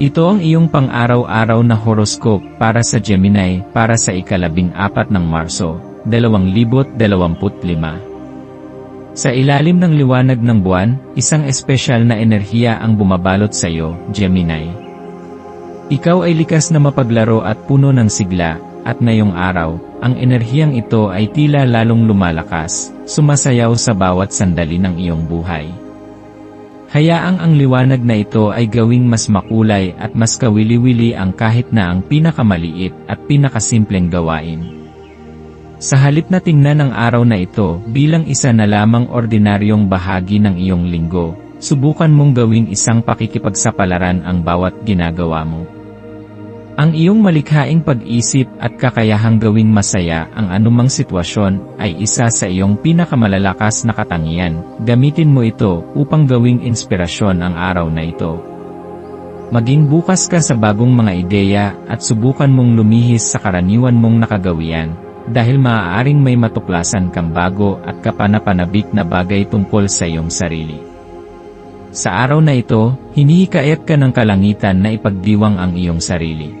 Ito ang iyong pang-araw-araw na horoscope para sa Gemini para sa ikalabing apat ng Marso, 2025. Sa ilalim ng liwanag ng buwan, isang espesyal na enerhiya ang bumabalot sa iyo, Gemini. Ikaw ay likas na mapaglaro at puno ng sigla, at ngayong araw, ang enerhiyang ito ay tila lalong lumalakas, sumasayaw sa bawat sandali ng iyong buhay. Hayaang ang liwanag na ito ay gawing mas makulay at mas kawili-wili ang kahit na ang pinakamaliit at pinakasimpleng gawain. Sa halip na tingnan ang araw na ito bilang isa na lamang ordinaryong bahagi ng iyong linggo, subukan mong gawing isang pakikipagsapalaran ang bawat ginagawa mo. Ang iyong malikhaing pag-isip at kakayahang gawing masaya ang anumang sitwasyon ay isa sa iyong pinakamalalakas na katangian. Gamitin mo ito upang gawing inspirasyon ang araw na ito. Maging bukas ka sa bagong mga ideya at subukan mong lumihis sa karaniwan mong nakagawian dahil maaaring may matuklasan kang bago at kapanapanabik na bagay tungkol sa iyong sarili. Sa araw na ito, hinihikayat ka ng kalangitan na ipagdiwang ang iyong sarili.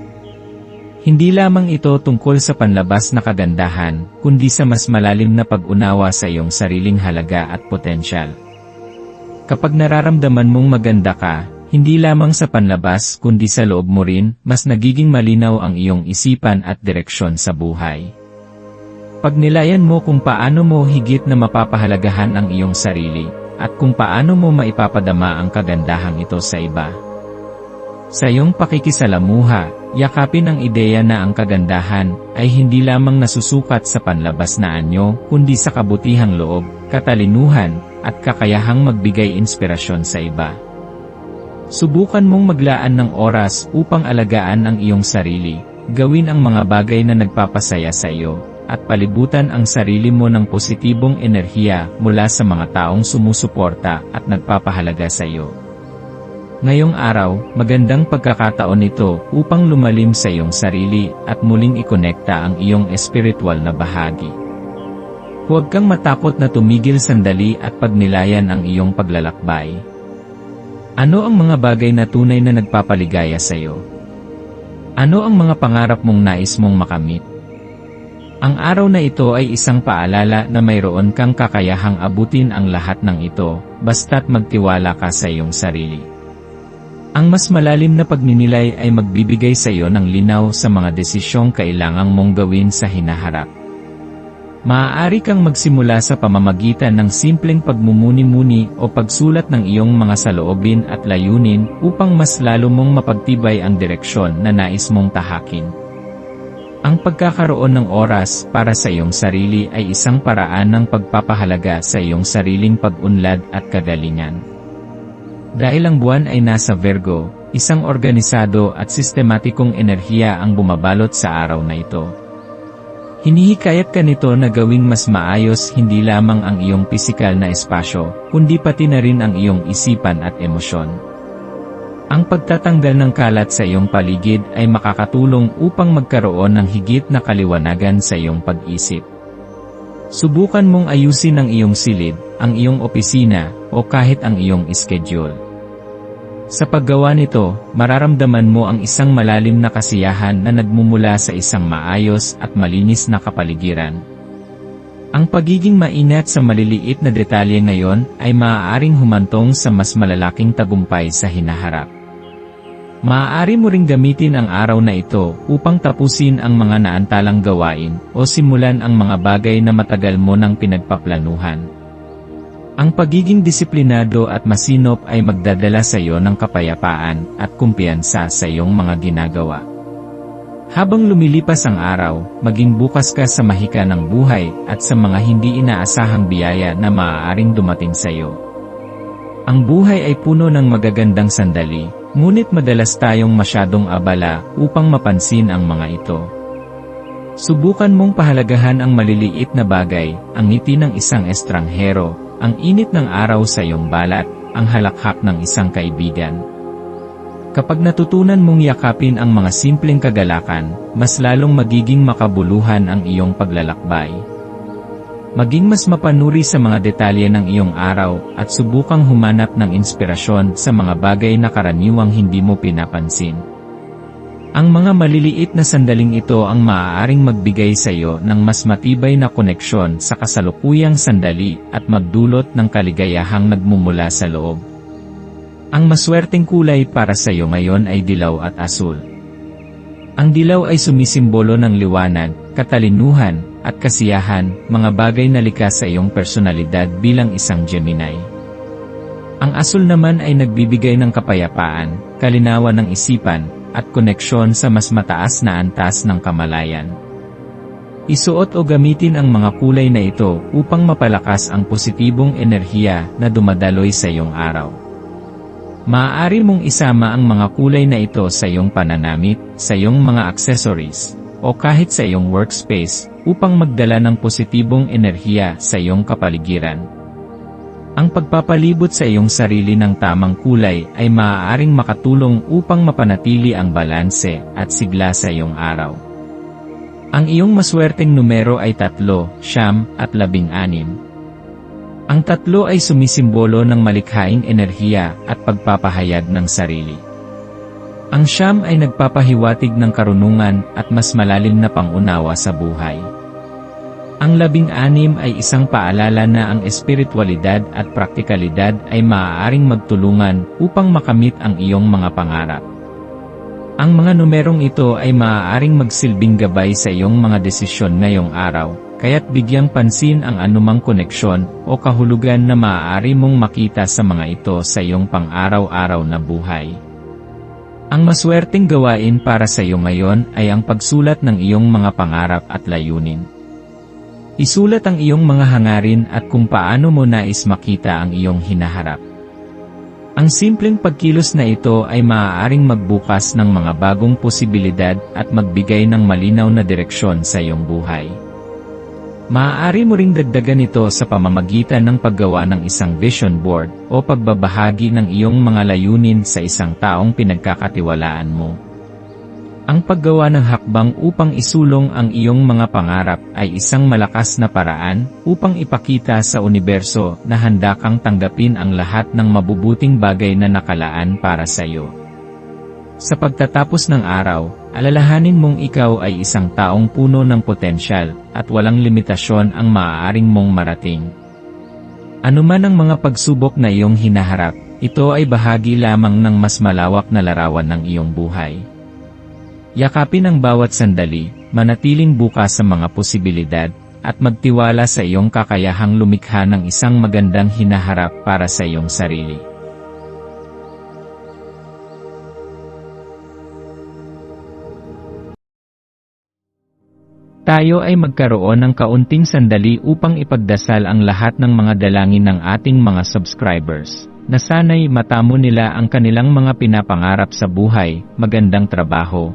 Hindi lamang ito tungkol sa panlabas na kagandahan, kundi sa mas malalim na pag-unawa sa iyong sariling halaga at potensyal. Kapag nararamdaman mong maganda ka, hindi lamang sa panlabas kundi sa loob mo rin, mas nagiging malinaw ang iyong isipan at direksyon sa buhay. Pagnilayan mo kung paano mo higit na mapapahalagahan ang iyong sarili, at kung paano mo maipapadama ang kagandahang ito sa iba. Sa iyong pakikisalamuha, yakapin ang ideya na ang kagandahan ay hindi lamang nasusukat sa panlabas na anyo, kundi sa kabutihang loob, katalinuhan, at kakayahang magbigay inspirasyon sa iba. Subukan mong maglaan ng oras upang alagaan ang iyong sarili, gawin ang mga bagay na nagpapasaya sa iyo, at palibutan ang sarili mo ng positibong enerhiya mula sa mga taong sumusuporta at nagpapahalaga sa iyo. Ngayong araw, magandang pagkakataon ito upang lumalim sa iyong sarili at muling ikonekta ang iyong espiritual na bahagi. Huwag kang matakot na tumigil sandali at pagnilayan ang iyong paglalakbay. Ano ang mga bagay na tunay na nagpapaligaya sa iyo? Ano ang mga pangarap mong nais mong makamit? Ang araw na ito ay isang paalala na mayroon kang kakayahang abutin ang lahat ng ito, basta't magtiwala ka sa iyong sarili. Ang mas malalim na pagninilay ay magbibigay sa iyo ng linaw sa mga desisyong kailangang mong gawin sa hinaharap. Maaari kang magsimula sa pamamagitan ng simpleng pagmumuni-muni o pagsulat ng iyong mga saloobin at layunin upang mas lalo mong mapagtibay ang direksyon na nais mong tahakin. Ang pagkakaroon ng oras para sa iyong sarili ay isang paraan ng pagpapahalaga sa iyong sariling pag-unlad at kagalingan. Dahil ang buwan ay nasa Virgo, isang organisado at sistematikong enerhiya ang bumabalot sa araw na ito. Hinihikayat ka nito na gawing mas maayos hindi lamang ang iyong pisikal na espasyo, kundi pati na rin ang iyong isipan at emosyon. Ang pagtatanggal ng kalat sa iyong paligid ay makakatulong upang magkaroon ng higit na kaliwanagan sa iyong pag-isip. Subukan mong ayusin ang iyong silid, ang iyong opisina, o kahit ang iyong schedule. Sa paggawa nito, mararamdaman mo ang isang malalim na kasiyahan na nagmumula sa isang maayos at malinis na kapaligiran. Ang pagiging mainat sa maliliit na detalye ngayon ay maaaring humantong sa mas malalaking tagumpay sa hinaharap. Maaari mo ring gamitin ang araw na ito upang tapusin ang mga naantalang gawain o simulan ang mga bagay na matagal mo nang pinagpaplanuhan. Ang pagiging disiplinado at masinop ay magdadala sa iyo ng kapayapaan at kumpiyansa sa iyong mga ginagawa. Habang lumilipas ang araw, maging bukas ka sa mahika ng buhay at sa mga hindi inaasahang biyaya na maaaring dumating sa iyo. Ang buhay ay puno ng magagandang sandali, ngunit madalas tayong masyadong abala upang mapansin ang mga ito. Subukan mong pahalagahan ang maliliit na bagay, ang ngiti ng isang estranghero, ang init ng araw sa iyong balat, ang halakhak ng isang kaibigan. Kapag natutunan mong yakapin ang mga simpleng kagalakan, mas lalong magiging makabuluhan ang iyong paglalakbay. Maging mas mapanuri sa mga detalye ng iyong araw at subukang humanap ng inspirasyon sa mga bagay na karaniwang hindi mo pinapansin. Ang mga maliliit na sandaling ito ang maaaring magbigay sa iyo ng mas matibay na koneksyon sa kasalukuyang sandali at magdulot ng kaligayahang nagmumula sa loob. Ang maswerteng kulay para sa iyo ngayon ay dilaw at asul. Ang dilaw ay sumisimbolo ng liwanag, katalinuhan, at kasiyahan, mga bagay na likas sa iyong personalidad bilang isang Gemini. Ang asul naman ay nagbibigay ng kapayapaan, kalinawan ng isipan, at koneksyon sa mas mataas na antas ng kamalayan. Isuot o gamitin ang mga kulay na ito upang mapalakas ang positibong enerhiya na dumadaloy sa iyong araw. Maaari mong isama ang mga kulay na ito sa iyong pananamit, sa iyong mga accessories, o kahit sa iyong workspace, upang magdala ng positibong enerhiya sa iyong kapaligiran. Ang pagpapalibot sa iyong sarili ng tamang kulay ay maaaring makatulong upang mapanatili ang balanse at sigla sa iyong araw. Ang iyong maswerteng numero ay tatlo, siyam, at labing anim. Ang tatlo ay sumisimbolo ng malikhaing enerhiya at pagpapahayag ng sarili. Ang siyam ay nagpapahiwatig ng karunungan at mas malalim na pangunawa sa buhay. Ang labing-anim ay isang paalala na ang espiritualidad at praktikalidad ay maaaring magtulungan upang makamit ang iyong mga pangarap. Ang mga numerong ito ay maaaring magsilbing gabay sa iyong mga desisyon ngayong araw, kaya't bigyang pansin ang anumang koneksyon o kahulugan na maaari mong makita sa mga ito sa iyong pang-araw-araw na buhay. Ang maswerteng gawain para sa iyo ngayon ay ang pagsulat ng iyong mga pangarap at layunin. Isulat ang iyong mga hangarin at kung paano mo nais makita ang iyong hinaharap. Ang simpleng pagkilos na ito ay maaaring magbukas ng mga bagong posibilidad at magbigay ng malinaw na direksyon sa iyong buhay. Maaari mo ring dagdagan ito sa pamamagitan ng paggawa ng isang vision board o pagbabahagi ng iyong mga layunin sa isang taong pinagkakatiwalaan mo. Ang paggawa ng hakbang upang isulong ang iyong mga pangarap ay isang malakas na paraan upang ipakita sa universo na handa kang tanggapin ang lahat ng mabubuting bagay na nakalaan para sa iyo. Sa pagtatapos ng araw, Alalahanin mong ikaw ay isang taong puno ng potensyal, at walang limitasyon ang maaaring mong marating. Ano man ang mga pagsubok na iyong hinaharap, ito ay bahagi lamang ng mas malawak na larawan ng iyong buhay. Yakapin ang bawat sandali, manatiling bukas sa mga posibilidad, at magtiwala sa iyong kakayahang lumikha ng isang magandang hinaharap para sa iyong sarili. Tayo ay magkaroon ng kaunting sandali upang ipagdasal ang lahat ng mga dalangin ng ating mga subscribers, na sana'y matamo nila ang kanilang mga pinapangarap sa buhay, magandang trabaho,